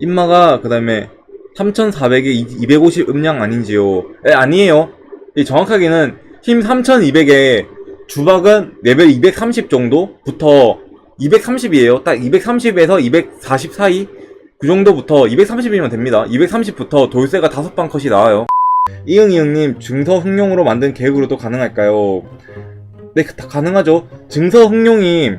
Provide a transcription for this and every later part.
인마가 그 다음에 3400에 250 음량 아닌지요? 에, 아니에요. 이 정확하게는 힘 3200에 주박은 레벨 230 정도부터 230이에요. 딱 230에서 240 사이? 그 정도부터 230이면 됩니다. 230부터 돌쇠가 5방 컷이 나와요. 이응이응님, 증서 흥룡으로 만든 계획으로도 가능할까요? 네, 다 가능하죠. 증서 흥룡이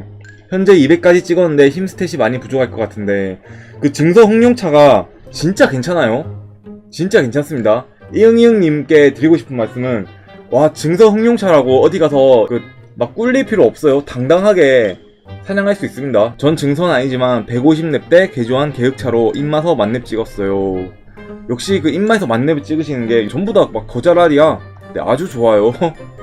현재 200까지 찍었는데 힘 스탯이 많이 부족할 것 같은데 그 증서 흥룡차가 진짜 괜찮아요. 진짜 괜찮습니다. 이응이응님께 드리고 싶은 말씀은 와 증서 흥룡차라고 어디 가서 그 막 꿀릴 필요 없어요. 당당하게 사냥할 수 있습니다. 전 증서는 아니지만 150렙 때 개조한 계획차로 입마서 만렙 찍었어요. 역시 그 입마에서 만렙을 찍으시는 게 전부 다 막 거자랄이야. 네, 아주 좋아요.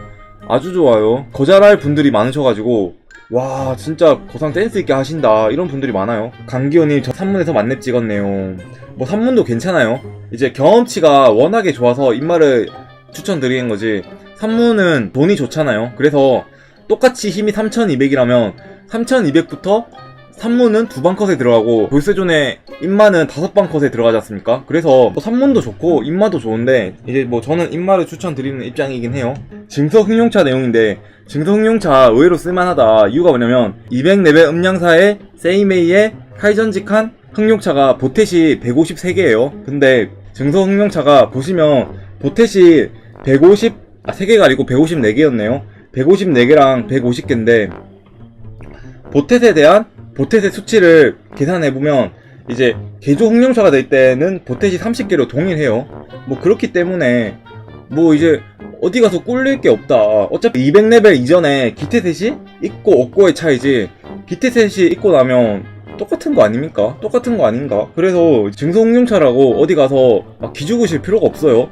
아주 좋아요. 거자랄 분들이 많으셔가지고 와 진짜 거상 댄스 있게 하신다 이런 분들이 많아요. 강기호님 저 3문에서 만렙 찍었네요. 뭐 3문도 괜찮아요. 이제 경험치가 워낙에 좋아서 입마를 추천드리는 거지. 3문은 돈이 좋잖아요. 그래서 똑같이 힘이 3200이라면 3200부터 3문은 두 방 컷에 들어가고 돌세존의 인마는 다섯 방 컷에 들어가지 않습니까? 그래서 뭐 3문도 좋고 인마도 좋은데 이제 뭐 저는 인마를 추천드리는 입장이긴 해요. 증서 흥룡차 내용인데 증서 흥룡차 의외로 쓸만하다. 이유가 뭐냐면 200레벨 음량사의 세이메이의 칼전직한 흥룡차가 보텟이 153개예요. 근데 증서 흥룡차가 보시면 보텟이 150, 아 3개가 아니고 154개였네요. 154개랑 150개인데 보텟에 대한 보텟의 수치를 계산해 보면 이제 개조 흥룡차가 될 때는 보텟이 30개로 동일해요. 뭐 그렇기 때문에 뭐 이제 어디 가서 꿀릴 게 없다. 어차피 200레벨 이전에 기태셋이 있고 없고의 차이지 기태셋이 있고 나면 똑같은 거 아닙니까? 똑같은 거 아닌가? 그래서 증소 흥룡차라고 어디 가서 막 기죽으실 필요가 없어요.